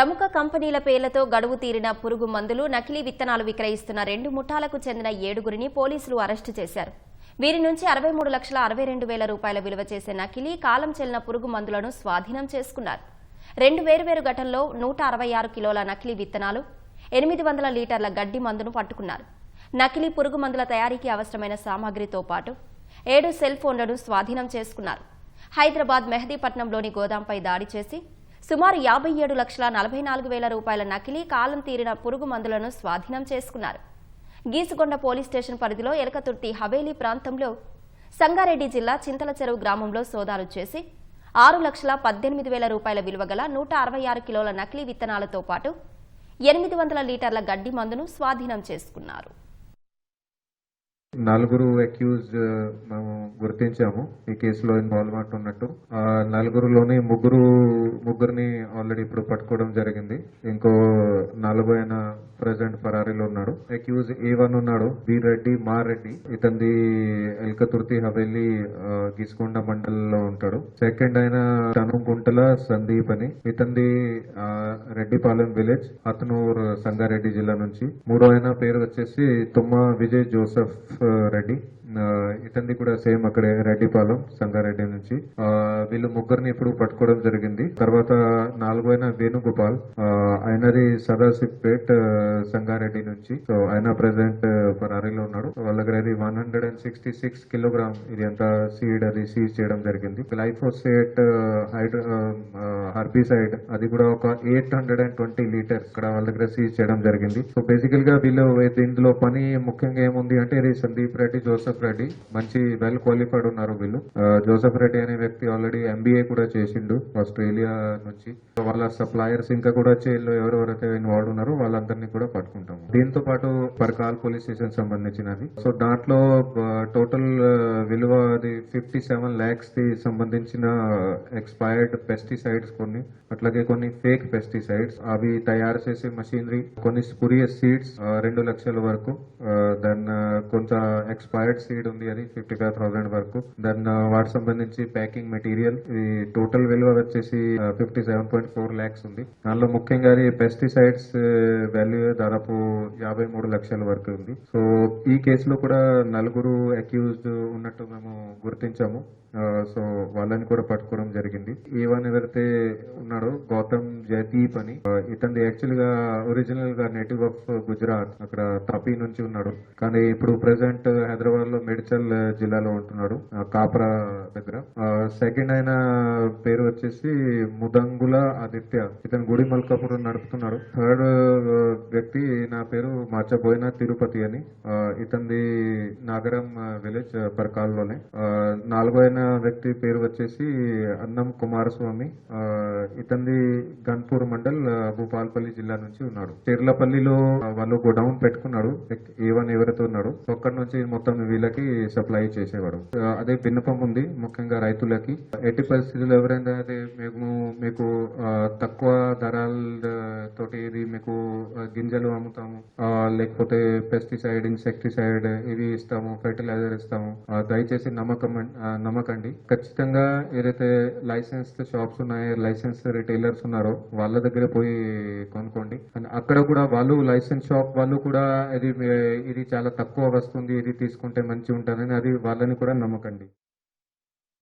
ప్రముఖ కంపెనీల పేర్లతో గడువు తీరిన పురుగు మందులు నకిలీ విత్తనాలు విక్రయిస్తున్న రెండు ముఠాలకు చెందిన ఏడుగురిని పోలీసులు అరెస్టు చేశారు. వీరి నుంచి అరవై మూడు లక్షల అరవై రెండు వేల రూపాయల విలువ చేసే నకిలీ కాలం చెల్లిన పురుగు మందులను స్వాధీనం చేసుకున్నారు. రెండు వేరువేరు ఘటనలో నూట అరవై ఆరు కిలోల నకిలీ విత్తనాలు ఎనిమిది వందల లీటర్ల గడ్డి మందును పట్టుకున్నారు. నకిలీ పురుగు మందుల తయారీకి అవసరమైన సామాగ్రితో పాటు ఏడు సెల్ ఫోన్లను స్వాధీనం చేసుకున్నారు. హైదరాబాద్ మెహదీపట్నంలోని గోదాంపై దాడి చేసి సుమారు యాభై ఏడు లక్షల నలభై నాలుగు వేల రూపాయల నకిలీ కాలం తీరిన పురుగు మందులను స్వాధీనం చేసుకున్నారు. గీసుగొండ పోలీస్ స్టేషన్ పరిధిలో ఎలకతుర్తి హవేలీ ప్రాంతంలో సంగారెడ్డి జిల్లా చింతల చెరువు గ్రామంలో సోదాలు చేసి ఆరు లక్షల పద్దెనిమిది వేల రూపాయల విలువ గల నూట అరవై ఆరు కిలోల నకిలీ విత్తనాలతో పాటు ఎనిమిది వందల లీటర్ల గడ్డి మందును స్వాధీనం చేసుకున్నారు. నలుగురు అక్యూజ్ మేము గుర్తించాము. ఈ కేసులో ఇన్వాల్వ్మెంట్ ఉన్నట్టు. ఆ నలుగురులోని ముగ్గురు ముగ్గురిని ఆల్రెడీ ఇప్పుడు పట్టుకోవడం జరిగింది. ఇంకో నలుగు ఆయన ప్రజెంట్ ఫరారీలో ఉన్నాడు. అక్యూజ్ ఏ వన్ ఉన్నాడు. బి రెడ్డి మా రెడ్డి ఇతంది ఎల్కతుర్తి హవేలి ఆ, మండలంలో ఉంటాడు. సెకండ్ ఆయన తనుగుంటల సందీప్ అని. ఇతంది రెడ్డిపాలెం విలేజ్ అతను సంగారెడ్డి జిల్లా నుంచి. మూడో ఆయన పేరు వచ్చేసి తుమ్మ విజయ్ జోసెఫ్ ready? ఇతన్ని కూడా సేమ్ అక్కడే రెడ్డిపాలెం సంగారెడ్డి నుంచి. వీళ్ళు ముగ్గురిని ఇప్పుడు పట్టుకోవడం జరిగింది. తర్వాత నాలుగో అయిన వేణుగోపాల్ ఆయనది సదాశివ్పేట్ సంగారెడ్డి నుంచి. సో ఆయన ప్రెసెంట్ పరారీలో ఉన్నాడు. వాళ్ళ దగ్గర అది one hundred and sixty six kilogram ఇది అంతా సీడ్ అది సీజ్ చేయడం జరిగింది. గ్లైఫోసేట్ హైడ్రో హర్బిసైడ్ అది కూడా ఒక eight hundred and twenty litres ఇక్కడ వాళ్ళ దగ్గర సీజ్ చేయడం జరిగింది. సో బేసికల్గా వీళ్ళు ఇందులో పని ముఖ్యంగా ఏముంది అంటే ఇది సందీప్ రెడ్డి జోసఫ్ రెడ్డి. మంచి వెల్ క్వాలిఫైడ్ ఉన్నారు వీళ్ళు. జోసెఫ్ రెడ్డి అనే వ్యక్తి ఆల్రెడీ ఎంబీఏ కూడా చేసిండు. ఆస్ట్రేలియా నుంచి. సో వాళ్ళ సప్లయర్స్ ఇంకా కూడా చైల్లో ఎవరెవరైతే ఇన్వాల్వ్ ఉన్నారో వాళ్ళందరినీ కూడా పట్టుకుంటాము. దీంతో పాటు పరకాల్ పోలీస్ స్టేషన్ సంబంధించినది. సో దాంట్లో టోటల్ విలువ అది ఫిఫ్టీ సెవెన్ ల్యాక్స్కి సంబంధించిన ఎక్స్పైర్డ్ పెస్టిసైడ్స్ కొన్ని. అట్లాగే కొన్ని ఫేక్ పెస్టిసైడ్స్ అవి తయారు చేసే మషీనరీ కొన్ని స్పురియస్ సీడ్స్ రెండు లక్షల వరకు. దెన్ కొంత ఎక్స్పైర్డ్ సీడ్ ఉంది అది ఫిఫ్టీ ఫైవ్ థౌసండ్ వరకు దెన్ uh, వాటికి సంబంధించి ప్యాకింగ్ మెటీరియల్ ఇది టోటల్ విలువ వచ్చేసి fifty seven point four lakhs ఉంది. దానిలో ముఖ్యంగా పెస్టిసైడ్స్ వాల్యూ uh, దాదాపు యాభై మూడు లక్షల వరకు ఉంది. సో ఈ కేసులో కూడా నలుగురు అక్యూజ్డ్ ఉన్నట్టు మేము గుర్తించాము. Uh, సో వాళ్ళని కూడా పట్టుకోవడం జరిగింది. ఈ వన్ ఎవరైతే ఉన్నాడో గౌతమ్ జయదీప్ అని ఆ, యాక్చువల్గా ఒరిజినల్గా నేటివ్ ఆఫ్ గుజరాత్ అక్కడ తపి నుంచి ఉన్నాడు. కానీ ఇప్పుడు ప్రెసెంట్ హైదరాబాద్లో మేడ్చల్ జిల్లాలో ఉంటున్నాడు కాపరా దగ్గర. సెకండ్ ఆయన పేరు వచ్చేసి ముదంగుల ఆదిత్య. ఇతను గుడి మల్కాపురం నడుపుతున్నాడు. థర్డ్ వ్యక్తి నా పేరు మర్చబోయిన తిరుపతి అని. ఇతంది ఇతనిది నాగరం విలేజ్ పరకాల్లోనే నాలుగో అయిన వ్యక్తి పేరు వచ్చేసి అన్నం కుమారస్వామి. ఇతంది ఇతనిది గన్పూర్ మండల్ భూపాల్పల్లి జిల్లా నుంచి ఉన్నాడు. చీర్లపల్లిలో వాళ్ళు గోడౌన్ పెట్టుకున్నాడు. ఏ వన్ ఎవరైతే ఉన్నాడు. అక్కడ నుంచి మొత్తం వీళ్ళకి సప్లై చేసేవాడు అదే విన్నపం ఉంది ముఖ్యంగా రైతులకి. ఎట్టి పరిస్థితుల్లో ఎవరైనా అదే మేము మీకు తక్కువ ధరల తోటి ఇది మీకు గింజలు అమ్ముతాము. లేకపోతే పెస్టిసైడ్ ఇన్సెక్టిసైడ్ ఇవి ఇస్తాము ఫెర్టిలైజర్ ఇస్తాము. దయచేసి నమ్మకం నమ్మకండి. ఖచ్చితంగా ఏదైతే లైసెన్స్ షాప్స్ ఉన్నాయో లైసెన్స్ రిటైలర్స్ ఉన్నారో వాళ్ళ దగ్గర పోయి కొనుక్కోండి. అండ్ అక్కడ కూడా వాళ్ళు లైసెన్స్ షాప్ వాళ్ళు కూడా ఇది ఇది చాలా తక్కువ వస్తుంది ఇది తీసుకుంటే మంచి ఉంటుందని అది వాళ్ళని కూడా నమ్మకండి.